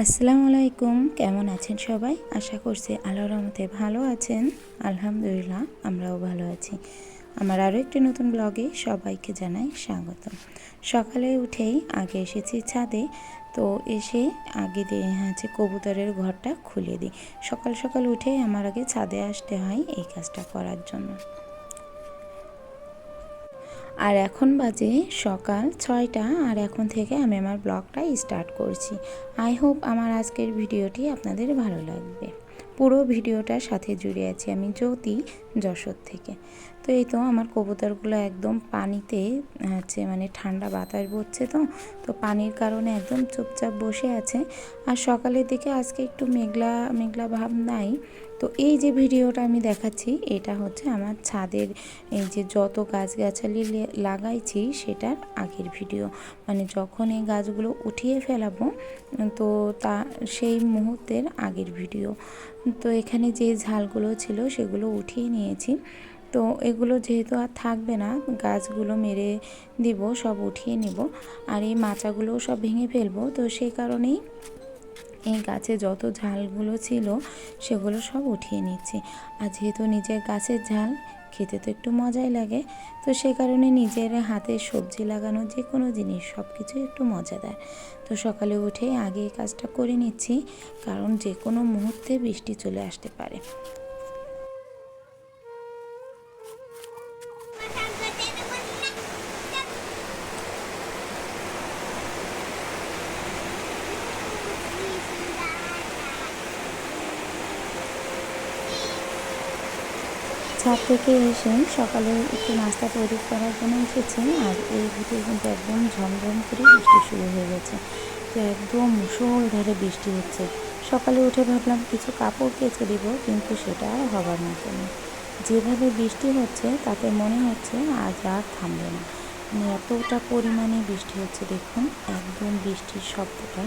আসসালামু আলাইকুম, কেমন আছেন সবাই? আশা করছি আল্লাহর রহমতে ভালো আছেন। আলহামদুলিল্লাহ, আমরাও ভালো আছি। আমার আরও একটি নতুন ব্লগে সবাইকে জানাই স্বাগত। সকালে উঠেই আগে এসেছি ছাদে, তো এসে আগে দিয়ে হচ্ছে কবুতরের ঘরটা খুলে দিই। সকাল সকাল উঠেই আমার আগে ছাদে আসতে হয় এই কাজটা করার জন্য। আর এখন বাজে সকাল ছয়টা, আর এখন থেকে আমি আমার ব্লগটা স্টার্ট করছি। আই হোপ আমার আজকের ভিডিওটি আপনাদের ভালো লাগবে। পুরো ভিডিওটার সাথে জুড়ে আছি আমি জ্যোতি যশোর থেকে। তো এই তো আমার কবুতরগুলো একদম পানিতে, হচ্ছে মানে ঠান্ডা বাতাস বসছে তো তো পানির কারণে একদম চুপচাপ বসে আছে। আর সকালের দিকে আজকে একটু মেঘলা মেঘলা ভাব নাই। তো এই যে ভিডিওটা আমি দেখাচ্ছি, এটা হচ্ছে আমার ছাদের এই যে যত গাছগাছালি লাগাইছি, সেটার আগের ভিডিও। মানে যখন এই গাছগুলো উঠিয়ে ফেলাবো, তো তা, সেই মুহূর্তের আগের ভিডিও। তো এখানে যে ঝালগুলো ছিল, সেগুলো উঠিয়ে নিয়েছি। তো এগুলো যেহেতু আর থাকবে না, গাছগুলো মেরে দিব, সব উঠিয়ে নেব। আর এই মাচাগুলোও সব ভেঙে ফেলব। তো সেই কারণেই এই গাছে যত ঝালগুলো ছিল, সেগুলো সব উঠিয়ে নিচ্ছি। আর যেহেতু নিজের গাছের ঝাল, খেতে তো একটু মজাই লাগে, তো সে কারণে নিজের হাতে সবজি লাগানো যে কোনো জিনিস, সব কিছু একটু মজাদার তো সকালে উঠে আগে এই কাজটা করে নিচ্ছি, কারণ যে কোনো মুহূর্তে বৃষ্টি চলে আসতে পারে। ছাদ থেকে এসে সকালে একটু নাস্তা তৈরি করার জন্য এসেছি আর এই ভিতরে কিন্তু একদম ঝমঝম করে বৃষ্টি শুরু হয়ে গেছে। তো একদম মুসলধারে বৃষ্টি হচ্ছে। সকালে উঠে ভাবলাম কিছু কাপড় কেচে দিব, কিন্তু সেটা আর হবার মতো না যেভাবে বৃষ্টি হচ্ছে, তাতে মনে হচ্ছে আজ আর থামবে না। মানে এতটা পরিমাণে বৃষ্টি হচ্ছে, দেখুন, একদম বৃষ্টির শব্দটা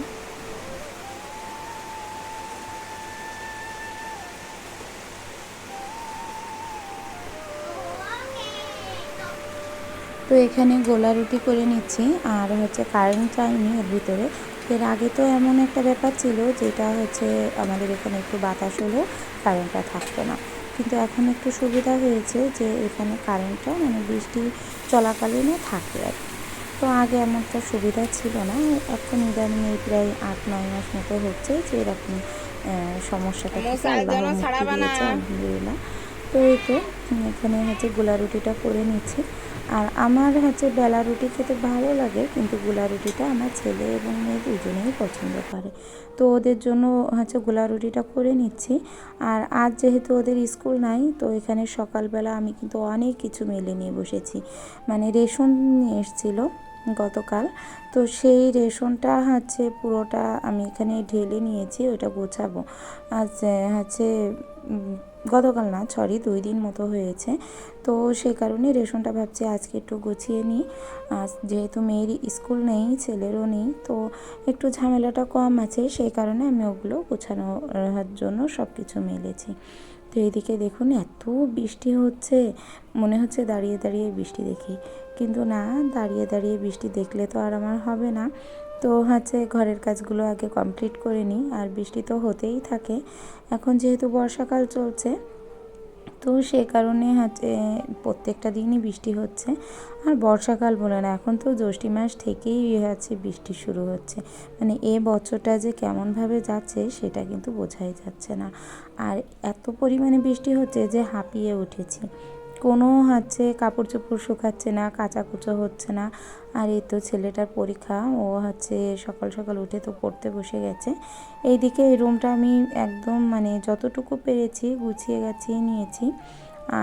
তো এখানে গোলা রুটি করে নিচ্ছি আর হচ্ছে কারেন্ট চাইনি এর ভিতরে। এর আগে তো এমন একটা ব্যাপার ছিল যেটা হচ্ছে আমাদের এখানে একটু বাতাস হলেও কারেন্টটা থাকতো না। কিন্তু এখন একটু সুবিধা হয়েছে যে এখানে কারেন্টটা মানে বৃষ্টি চলাকালীনও থাকে আর তো আগে এমনটা সুবিধা ছিল না এখন ইদানিং এই প্রায় আট নয় মাস মতো হচ্ছে যে এরকম সমস্যাটা আলহামদুলিল্লাহ। তো এই তো এখানে হচ্ছে গোলা রুটিটা করে নিচ্ছি। আর আমার হচ্ছে বেলা রুটি খেতে ভালো লাগে, কিন্তু গোলা রুটিটা আমার ছেলে এবং মেয়ে দুজনেই পছন্দ করে। তো ওদের জন্য হচ্ছে গোলা রুটিটা করে নিচ্ছি। আর আজ যেহেতু ওদের স্কুল নাই, তো এখানে সকালবেলা আমি কিন্তু অনেক কিছু মেলে নিয়ে বসেছি। মানে রেশন নিয়ে এসেছিল গতকাল। তো সেই রেশনটা হচ্ছে পুরোটা আমি এখানে ঢেলে নিয়েছি, ওটা গোছাবো। আজ হচ্ছে গতকাল না সরি দুই দিন মতো হয়েছে। তো সে কারণে রেশনটা ভাবছি আজকে একটু গুছিয়ে নিই। যেহেতু মেয়ের স্কুল নেই, ছেলেরও নেই, তো একটু ঝামেলাটা কম আছে। সেই কারণে আমি ওগুলো গোছানোর জন্য সব কিছু মেলেছি। তো এদিকে দেখুন, এত বৃষ্টি হচ্ছে। মনে হচ্ছে দাঁড়িয়ে দাঁড়িয়ে বৃষ্টি দেখি। কিন্তু না, দাঁড়িয়ে দাঁড়িয়ে বৃষ্টি দেখলে তো আর আমার হবে না। তো হচ্ছে ঘরের কাজগুলো আগে কমপ্লিট করে নিই, আর বৃষ্টি তো হতেই থাকে। এখন যেহেতু বর্ষাকাল চলছে, তো সে কারণে হচ্ছে প্রত্যেকটা দিনই বৃষ্টি হচ্ছে। আর বর্ষাকাল বলে না, এখন তো জ্যৈষ্ঠী মাস থেকেই হচ্ছে বৃষ্টি শুরু হচ্ছে। মানে এ বছরটা যে কেমনভাবে যাচ্ছে সেটা কিন্তু বোঝাই যাচ্ছে না। আর এত পরিমাণে বৃষ্টি হচ্ছে যে হাঁপিয়ে উঠেছি। কোনো হচ্ছে কাপড় চোপড় শুকাচ্ছে না কাঁচা কুচো হচ্ছে না। আর এই তো ছেলেটার পরীক্ষা, ও হচ্ছে সকাল সকাল উঠে তো পড়তে বসে গেছে। এইদিকে এই রুমটা আমি একদম মানে যতটুকু পেরেছি গুছিয়ে গাছিয়ে নিয়েছি।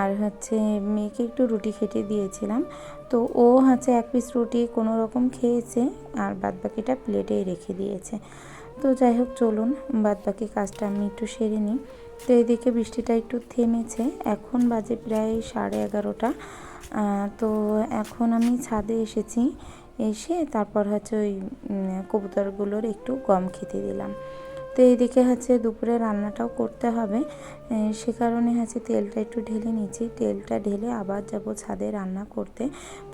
আর হচ্ছে মেয়েকে একটু রুটি খেটে দিয়েছিলাম। তো ও হচ্ছে এক পিস রুটি কোনো রকম খেয়েছে আর বাদবাকিটা প্লেটেই রেখে দিয়েছে। তো যাই হোক, চলুন বাদবাকি কাজটা আমি একটু সেরে নিই। তো এদিকে বৃষ্টিটা একটু থেমেছে। এখন বাজে প্রায় সাড়ে এগারোটা। তো এখন আমি ছাদে এসেছি। এসে তারপর হচ্ছে ওই কবুতরগুলোর একটু গম খেতে দিলাম। তো এইদিকে হচ্ছে দুপুরে রান্নাটাও করতে হবে। সে কারণে হচ্ছে তেলটা একটু ঢেলে নিচ্ছি। তেলটা ঢেলে আবার যাব ছাদে রান্না করতে।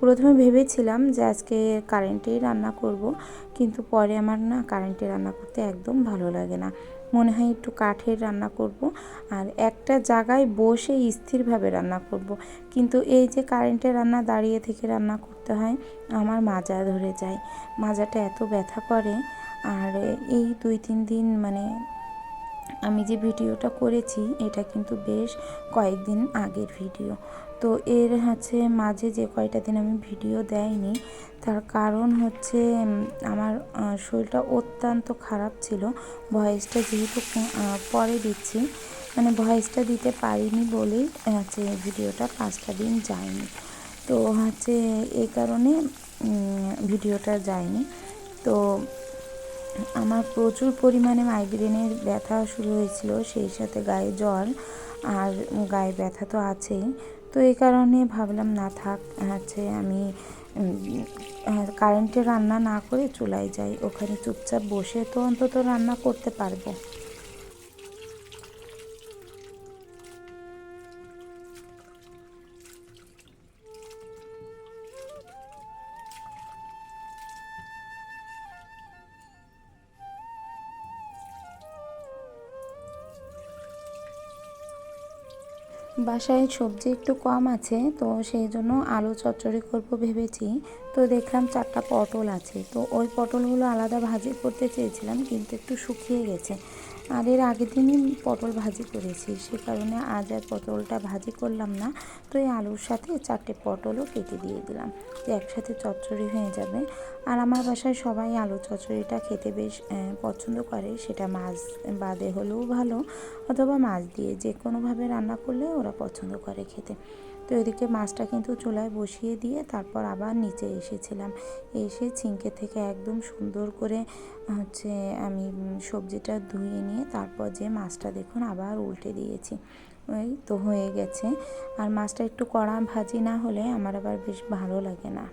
প্রথমে ভেবেছিলাম যে আজকে কারেন্টেই রান্না করব, কিন্তু পরে আমার না কারেন্টে রান্না করতে একদম ভালো লাগে না। মনে হয় একটু কাঠের রান্না করব, আর একটা জায়গায় বসে স্থিরভাবে রান্না করব। কিন্তু এই যে কারেন্টে রান্না, দাঁড়িয়ে থেকে রান্না করতে হয়, আমার মাজা ধরে যায়। মাজাটা এত ব্যথা করে আর এই দুই, তিন দিন মানে আমি যে ভিডিওটা করেছি, এটা কিন্তু বেশ কয়েকদিন আগের ভিডিও। তো এর হচ্ছে মাঝে যে কয়টা দিন আমি ভিডিও দেয়নি, তার কারণ হচ্ছে আমার শরীরটা অত্যন্ত খারাপ ছিল। ভয়েসটা যেহেতু পরে দিচ্ছি মানে ভয়েসটা দিতে পারিনি বলেই হচ্ছে ভিডিওটা পাঁচটা দিন যায়নি। তো হচ্ছে এই কারণে ভিডিওটা যায়নি। তো আমার প্রচুর পরিমাণে মাইগ্রেনের ব্যথা শুরু হয়েছিল, সেই সাথে গায়ে জ্বর আর গায়ে ব্যথা তো আছেই। তো এই কারণে ভাবলাম, না থাক হচ্ছে আমি কারেন্টে রান্না না করে চুলায় যাই। ওখানে চুপচাপ বসে তো অন্তত রান্না করতে পারব। বাসায় সবজি একটু কম আছে, তো সেই জন্য আলু চচ্চড়ি করব ভেবেছি। তো দেখলাম চারটা পটল আছে, তো ওই পটলগুলো আলাদা ভাজি করতে চেয়েছিলাম, কিন্তু একটু শুকিয়ে গেছে। আর এর আগের দিনই পটল ভাজি করেছি, সে কারণে আজ আর পটলটা ভাজি করলাম না। তো এই আলুর সাথে চারটে পটলও কেটে দিয়ে দিলাম, যে একসাথে চচ্চড়ি হয়ে যাবে। আর আমার বাসায় সবাই আলু চচ্চড়িটা খেতে বেশ পছন্দ করে, সেটা মাছ বাদে হলেও ভালো, অথবা মাছ দিয়ে যে কোনোভাবে রান্না করলে ওরা পছন্দ করে খেতে। তো এদিকে মাছটা কিন্তু চুলায় বসিয়ে দিয়ে তারপর আবার নিচে এসেছিলাম। এসে ছিঙ্কে থেকে একদম সুন্দর করে হচ্ছে আমি সবজিটা ধুয়ে নিয়ে তারপর যে মাছটা দেখুন আবার উল্টে দিয়েছি। ওই তো হয়ে গেছে। আর মাছটা একটু কড়া ভাজি না হলে আমার আবার বেশ ভালো লাগে না।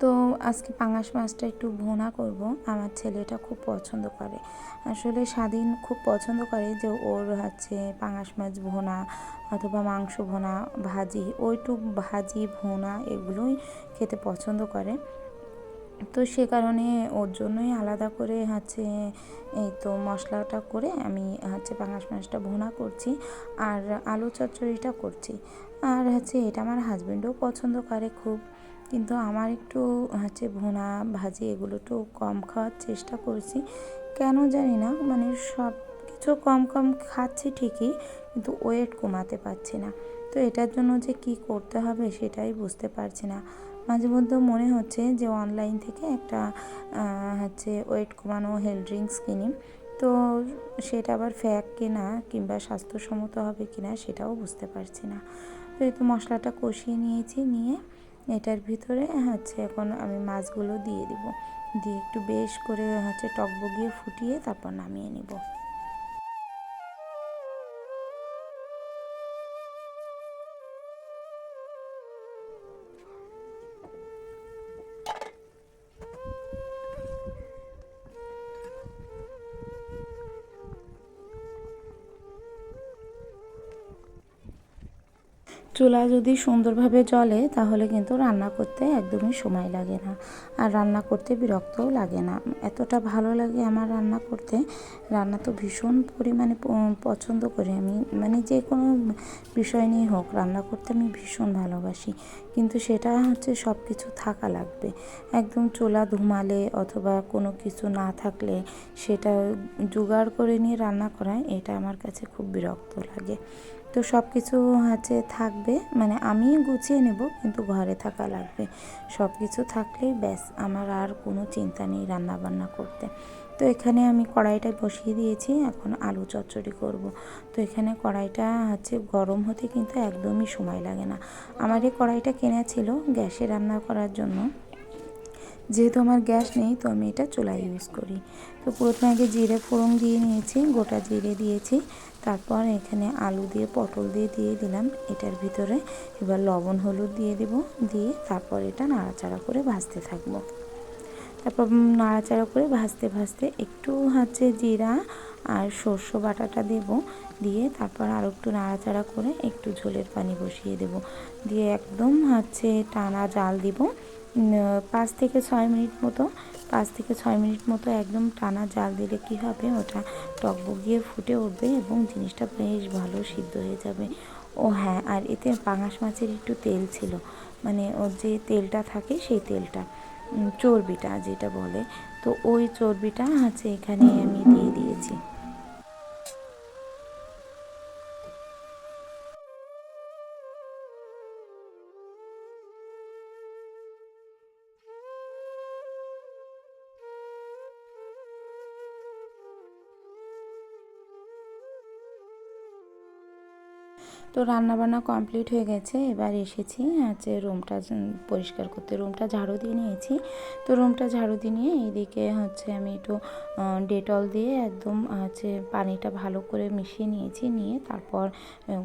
তো আজকে পাঙাশ মাছটা একটু ভোনা করব। আমার ছেলেটা খুব পছন্দ করে। আসলে স্বাধীন খুব পছন্দ করে যে ওর হচ্ছে পাঙাশ মাছ ভোনা অথবা মাংস ভোনা, ভাজি, ওইটুক ভাজি, ভোনা এগুলোই খেতে পছন্দ করে। তো সে কারণে ওর জন্যই আলাদা করে হচ্ছে এই তো মশলাটা করে আমি হচ্ছে পাঙাশ মাছটা ভোনা করছি আর আলু চচ্চড়িটা করছি। আর হচ্ছে এটা আমার হাজব্যান্ডও পছন্দ করে খুব। কিন্তু আমার একটু, হচ্ছে ভুনা, ভাজি এগুলো একটু কম খাওয়ার চেষ্টা করছি। কেন জানি না মানে সব কিছু কম কম খাচ্ছি ঠিকই, কিন্তু ওয়েট কমাতে পারছি না। তো এটার জন্য যে কি করতে হবে সেটাই বুঝতে পারছি না। মাঝে মধ্যে মনে হচ্ছে যে অনলাইন থেকে একটা হচ্ছে ওয়েট কমানো হেলথ ড্রিঙ্কস কিনি। তো সেটা আবার ফ্যাক কিনা কিংবা স্বাস্থ্যসম্মত হবে কিনা সেটাও বুঝতে পারছি না। তো এই তো মশলাটা কষিয়ে নিয়েছি, নিয়ে এটার ভিতরে হচ্ছে এখন আমি মাছগুলো দিয়ে দিব। দিয়ে একটু বেশ করে হচ্ছে টক বগিয়ে ফুটিয়ে তারপর নামিয়ে নিব। চুলা যদি সুন্দরভাবে জ্বলে, তাহলে কিন্তু রান্না করতে একদমই সময় লাগে না। আর রান্না করতে বিরক্তও লাগে না। এতটা ভালো লাগে আমার রান্না করতে। রান্না তো ভীষণ পরিমাণে পছন্দ করি আমি। মানে যে কোনো বিষয় নিয়ে হোক, রান্না করতে আমি ভীষণ ভালোবাসি। কিন্তু সেটা হচ্ছে সব কিছু থাকা লাগবে। একদম চুলা ধুমালে অথবা কোনো কিছু না থাকলে সেটা জোগাড় করে নিয়ে রান্না করা, এটা আমার কাছে খুব বিরক্ত লাগে। তো সব কিছু হচ্ছে থাকবে মানে আমি গুছিয়ে নেব, কিন্তু ঘরে থাকা লাগবে। সব কিছু থাকলেই ব্যাস, আমার আর কোনো চিন্তা নেই রান্না বান্না করতে। তো এখানে আমি কড়াইটা বসিয়ে দিয়েছি, এখন আলু চচ্চড়ি করব। তো এখানে কড়াইটা হচ্ছে গরম হতে কিন্তু একদমই সময় লাগে না। আমার এই কড়াইটা কেনা ছিল গ্যাসে রান্না করার জন্য। যেহেতু আমার গ্যাস নেই, তো আমি এটা চুলায় ইউজ করি। তো প্রথমে আগে জিরে ফোড়ন দিয়ে নিয়েছি, গোটা জিরে দিয়েছি। তারপর এখানে আলু দিয়ে, পটল দিয়ে দিয়ে দিলাম। এটার ভিতরে এবার লবণ, হলুদ দিয়ে দিব। দিয়ে তারপর এটা নাড়াচাড়া করে ভাজতে থাকব। তারপর নাড়াচাড়া করে ভাজতে ভাজতে একটু হচ্ছে জিরা আর সর্ষে বাটাটা দেব। দিয়ে তারপর আর একটু নাড়াচাড়া করে একটু ঝোলের পানি বসিয়ে দেব। দিয়ে একদম হচ্ছে টানা জাল দিব। পাঁচ থেকে ছয় মিনিট মতো, পাঁচ থেকে ছয় মিনিট মতো একদম টানা জাল দিলে কি হবে? ওটা টকবগিয়ে ফুটে উঠবে এবং জিনিসটা বেশ ভালো সিদ্ধ হয়ে যাবে। ও হ্যাঁ আর এতে পাঙাশ মাছের একটু তেল ছিল। মানে ওর যে তেলটা থাকে সেই তেলটা চর্বিটা যেটা বলে। তো ওই চর্বিটা হচ্ছে এখানে আমি দিয়ে দিয়েছি। তো রান্নাবান্না কমপ্লিট হয়ে গেছে, এবার এসেছি হচ্ছে রুমটা পরিষ্কার করতে। রুমটা ঝাড়ু দিয়ে নিয়েছি। তো রুমটা ঝাড়ু দিয়ে নিয়ে এইদিকে হচ্ছে আমি একটু ডেটল দিয়ে একদম হচ্ছে পানিটা ভালো করে মিশিয়ে নিয়েছি, নিয়ে তারপর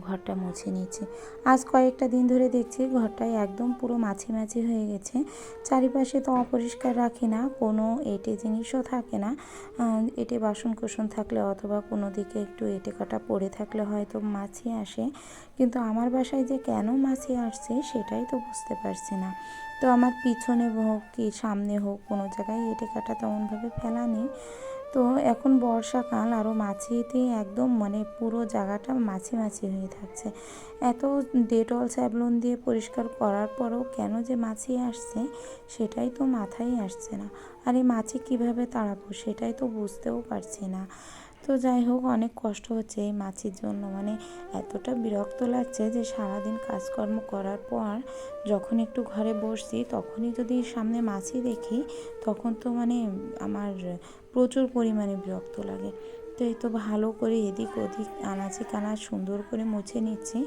ঘরটা মুছে নিয়েছি। আজ কয়েকটা দিন ধরে দেখছি ঘরটায় একদম পুরো মাছি মাছি হয়ে গেছে। চারিপাশে তো অপরিষ্কার রাখি না, কোনো এটে জিনিসও থাকে না। এটে বাসন কোসন থাকলে অথবা কোনো দিকে একটু এটে কাটা পড়ে থাকলে হয়তো মাছি আসে। কিন্তু আমার বাসায় যে কেন মাছি আসছে সেটাই তো বুঝতে পারছি না। তো আমার পিছনে হোক কি সামনে হোক কোনো জায়গায় এটে কাটা তেমনভাবে ফেলা নেই তো এখন বর্ষাকাল আরও মাছিতে একদম মানে পুরো জায়গাটা মাছি মাছি হয়ে থাকছে। এত ডেটল স্যাবলন দিয়ে পরিষ্কার করার পরও কেন যে মাছি আসছে সেটাই তো মাথায় আসছে না। আর এই মাছি কীভাবে তাড়াবো সেটাই তো বুঝতেও পারছি না। তো যাই হোক, অনেক কষ্ট হচ্ছে এই মাছির জন্য। মানে এতটা বিরক্ত লাগছে যে সারাদিন কাজকর্ম করার পর যখন একটু ঘরে বসছি, তখনই যদি সামনে মাছি দেখি, তখন তো মানে আমার প্রচুর পরিমাণে বিরক্ত লাগে। তো এই তো ভালো করে এদিক ওদিক, আনাচে কানাচ সুন্দর করে মুছে নিচ্ছি।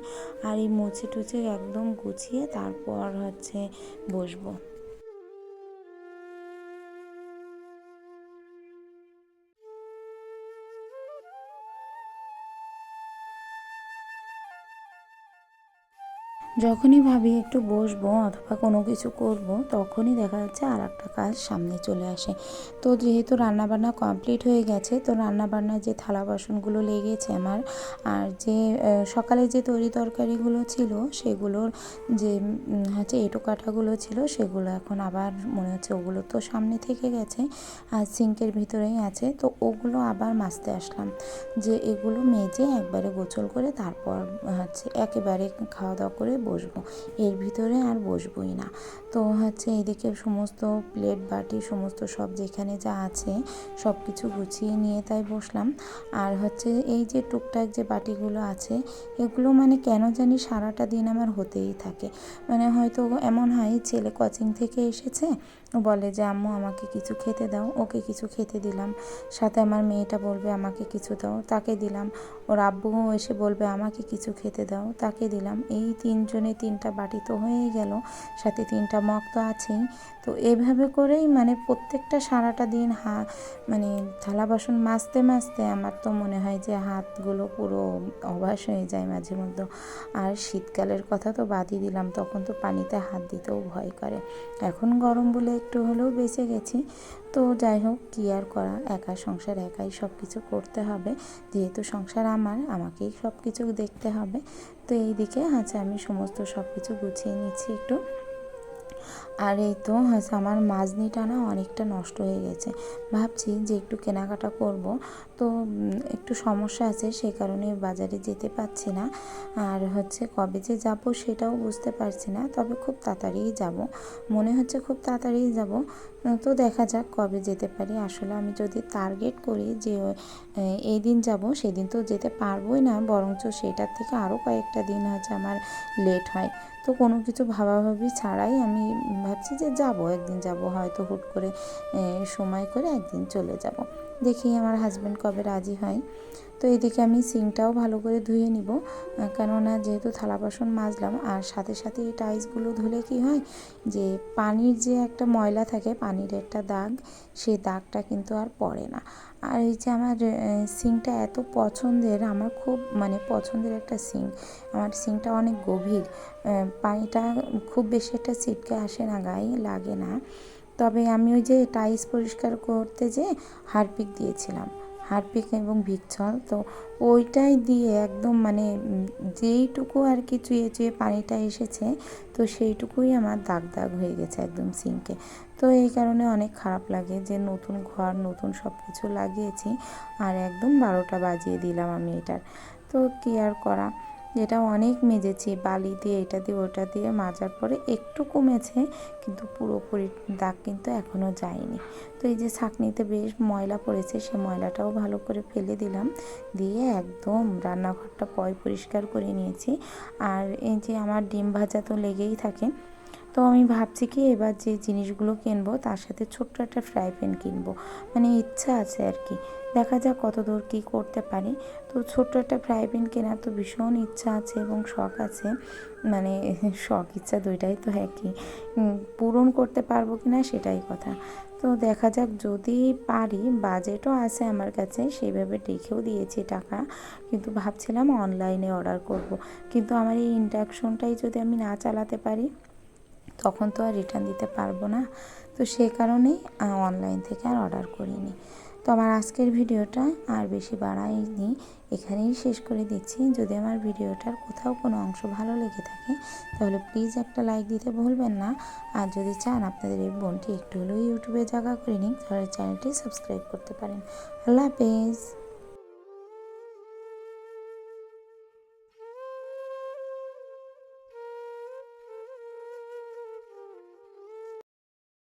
আর এই মুছে টুছে একদম গুছিয়ে তারপর হচ্ছে বসবো। যখনই ভাবি একটু বসবো অথবা কোনো কিছু করব, তখনই দেখা যাচ্ছে আর একটা কাজ সামনে চলে আসে। তো যেহেতু রান্নাবান্না কমপ্লিট হয়ে গেছে, তো রান্নাবান্নার যে থালা বাসনগুলো লেগেছে আমার, আর যে সকালে যে তরি তরকারিগুলো ছিল, সেগুলোর যে হচ্ছে এঁটো কাঠাগুলো ছিল, সেগুলো এখন আবার মনে হচ্ছে ওগুলো তো সামনে থেকে গেছে, আর সিঙ্কের ভিতরেই আছে, তো ওগুলো আবার মাজতে আসলাম। যে এগুলো মেজে একবারে গোছল করে তারপর হচ্ছে একেবারে খাওয়া দাওয়া করে বসবো। এর ভিতরে আর বসবই না। তো হচ্ছে এদিকে সমস্ত প্লেট বাটি, সমস্ত সব যেখানে যা আছে সব কিছু গুছিয়ে নিয়ে তাই বসলাম। আর হচ্ছে এই যে টুকটাক যে বাটিগুলো আছে, এগুলো মানে কেন জানি সারাটা দিন আমার হতেই থাকে। মানে হয়তো এমন হয়, ছেলে কোচিং থেকে এসেছে, বলে যে, আম্মু, আমাকে কিছু খেতে দাও। ওকে কিছু খেতে দিলাম। সাথে আমার মেয়েটা বলবে, আমাকে কিছু দাও। তাকে দিলাম। ওর আব্বুও এসে বলবে, আমাকে কিছু খেতে দাও। তাকে দিলাম। এই তিনজনে তিনটা বাটি তো হয়েই গেল। সাথে তিনটা মগ তো আছেই। তো এইভাবে করেই মানে প্রত্যেকটা সারাটা দিন হা মানে থালা বাসন মাজতে মাজতে আমার তো মনে হয় যে হাতগুলো পুরো অবাস হয়ে যায় মাঝে মধ্যে। আর শীতকালের কথা তো বাদই দিলাম, তখন তো পানিতে হাত দিতেও ভয় করে। এখন গরম বলে একটু হলেও বেঁচে গেছি। তো যাই হোক, কী আর করা একা সংসার একাই সব কিছু করতে হবে। যেহেতু সংসার আমার, আমাকেই সব কিছু দেখতে হবে। তো এই দিকে হচ্ছে আমি সমস্ত সব কিছু গুছিয়ে নিচ্ছি একটু। আর এই তো হচ্ছে আমার মাজনিটা না অনেকটা নষ্ট হয়ে গেছে। ভাবছি যে একটু কেনাকাটা করব। তো একটু সমস্যা আছে সে কারণে বাজারে যেতে পারছি না। আর হচ্ছে কবে যে যাব সেটাও বুঝতে পারছি না, তবে খুব তাড়াতাড়িই যাব। মনে হচ্ছে খুব তাড়াতাড়িই যাব। তো দেখা যাক কবে যেতে পারি। আসলে আমি যদি টার্গেট করি যে এই দিন যাব, সেদিন তো যেতে পারবোই না, বরঞ্চ সেটার থেকে আরও কয়েকটা দিন হচ্ছে আমার লেট হয়। তো কোনো কিছু ভাবাভাবি ছাড়াই আমি ভাবছি যে যাব, একদিন যাব। হয়তো হুট করে সময় করে একদিন চলে যাব। দেখি আমার হাজব্যান্ড কবে রাজি হয়। তো এদিকে আমি সিংটাও ভালো করে ধুয়ে নিব। কেননা যেহেতু থালা বাসন মাজলাম, আর সাথে সাথে এই টাইলসগুলো ধুলে কি হয় যে পানির যে একটা ময়লা থাকে, পানির একটা দাগ সেই দাগটা কিন্তু আর পড়ে না। আর এই যে আমার সিংটা এত পছন্দের, আমার খুব মানে পছন্দের একটা সিং। আমার সিংটা অনেক গভীর পানিটা খুব বেশি একটা ছিটকে আসে না, গায়ে লাগে না। তবে আমি ওই যে টাইস পরিষ্কার করতে যে হারপিক দিয়েছিলাম। হারপিক এবং ভিক্সল তো ওইটাই দিয়ে একদম মানে যেইটুকু আর কি চুয়ে চুয়ে পানিটা এসেছে, তো সেইটুকুই আমার দাগ দাগ হয়ে গেছে একদম সিঙ্কে। তো এই কারণে অনেক খারাপ লাগে যে নতুন ঘর, নতুন সব কিছু লাগিয়েছি আর একদম বারোটা বাজিয়ে দিলাম আমি এটার। তো কি আর করা? যেটা অনেক মেজেছি, বালি দিয়ে এটা দিয়ে ওটা দিয়ে মাজার পরে একটু কমেছে, কিন্তু পুরোপুরি দাগ কিন্তু এখনও যায়নি। তো এই যে ছাঁকনিতে বেশ ময়লা পড়েছে, সে ময়লাটাও ভালো করে ফেলে দিলাম, দিয়ে একদম রান্নাঘরটা পয় পরিষ্কার করে নিয়েছি। আর এই যে আমার ডিম ভাজা তো লেগেই থাকে তো আমি ভাবছি কি এবার যে জিনিসগুলো কিনবো, তার সাথে ছোট্ট একটা ফ্রাই প্যান কিনবো। মানে ইচ্ছা আছে আর কি। দেখা যাক কত দূর কী করতে পারি। তো ছোট্ট একটা ফ্রাই প্যান কেনার তো ভীষণ ইচ্ছা আছে এবং শখ আছে। মানে শখ, ইচ্ছা দুইটাই তো একই। পূরণ করতে পারব কি না সেটাই কথা। তো দেখা যাক যদি পারি বাজেটও আছে আমার কাছে সেইভাবে রেখেও দিয়েছি টাকা। কিন্তু ভাবছিলাম অনলাইনে অর্ডার করব। কিন্তু আমার এই ইন্ডাকশনটাই যদি আমি না চালাতে পারি তখন তো আর রিটার্ন দিতে পারব না। তো সে কারণেই অনলাইন থেকে আর অর্ডার করিনি। তো আমার আজকের ভিডিওটা আর বেশি বাড়াইনি। এখানেই শেষ করে দিচ্ছি। যদি আমার ভিডিওটার কোথাও কোনো অংশ ভালো লেগে থাকে, তাহলে প্লিজ একটা লাইক দিতে ভুলবেন না। আর যদি চান আপনাদের এই বোনটি একটু হলেও ইউটিউবে জায়গা করে নিন, তাহলে চ্যানেলটি সাবস্ক্রাইব করতে পারেন। আল্লাহ হাফেজ।